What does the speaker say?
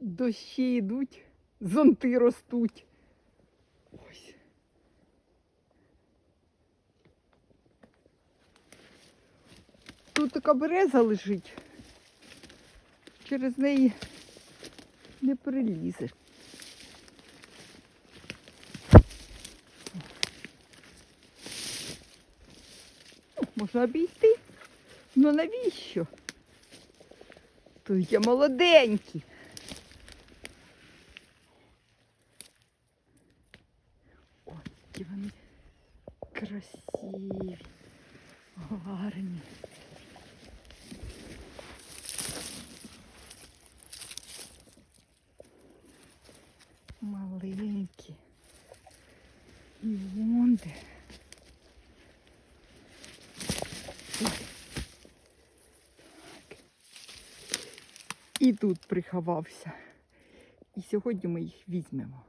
Дощі йдуть, зонти ростуть. Ось. Тут така береза лежить. Через неї не перелізеш. Ну, Можна обійти. Ну навіщо? То я молоденький. Які вони красиві, гарні. Маленькі. І вон де. І тут приховався. І сьогодні ми їх візьмемо.